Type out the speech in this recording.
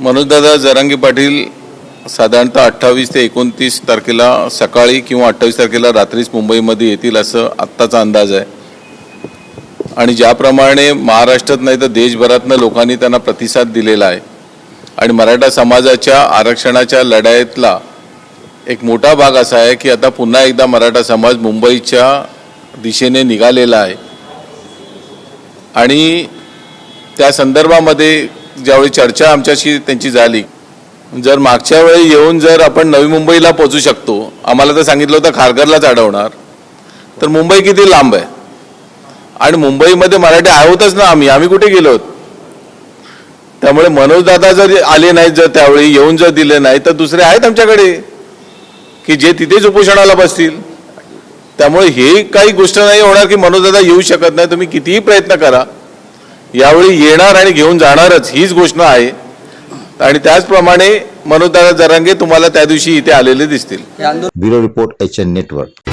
मनोजदादा जरांगी पाटील साधारणतः अठ्ठावीस ते एकोणतीस तारखेला सकाळी किंवा अठ्ठावीस तारखेला रात्रीच मुंबईमध्ये येतील असं आत्ताचा अंदाज आहे. आणि ज्याप्रमाणे महाराष्ट्रात नाही तर देशभरातनं लोकांनी त्यांना प्रतिसाद दिलेला आहे. आणि मराठा समाजाच्या आरक्षणाच्या लढाईतला एक मोठा भाग असा आहे की आता पुन्हा एकदा मराठा समाज मुंबईच्या दिशेने निघालेला आहे. आणि त्या संदर्भामध्ये ज्यावेळी चर्चा आमच्याशी त्यांची झाली जर मागच्या वेळी येऊन जर आपण नवी मुंबईला पोचू शकतो आम्हाला तर सांगितलं होतं खारघरलाच अडवणार तर मुंबई किती लांब आहे? आणि मुंबईमध्ये मराठी आहोतच ना आम्ही आम्ही कुठे गेलो? त्यामुळे मनोजदादा जर आले नाहीत जर त्यावेळी येऊन जर दिले नाही तर दुसरे आहेत आमच्याकडे की जे तिथेच उपोषणाला बसतील. त्यामुळे हे काही गोष्ट नाही होणार की मनोजदादा येऊ शकत नाही तुम्ही कितीही प्रयत्न करा. यावेळी येणार आणि घेऊन जाणारच हीच घोषणा आहे. आणि त्याचप्रमाणे मनोजदादा जरांगे तुम्हाला त्या दिवशी इथे आलेले दिसतील. Bureau report H N network.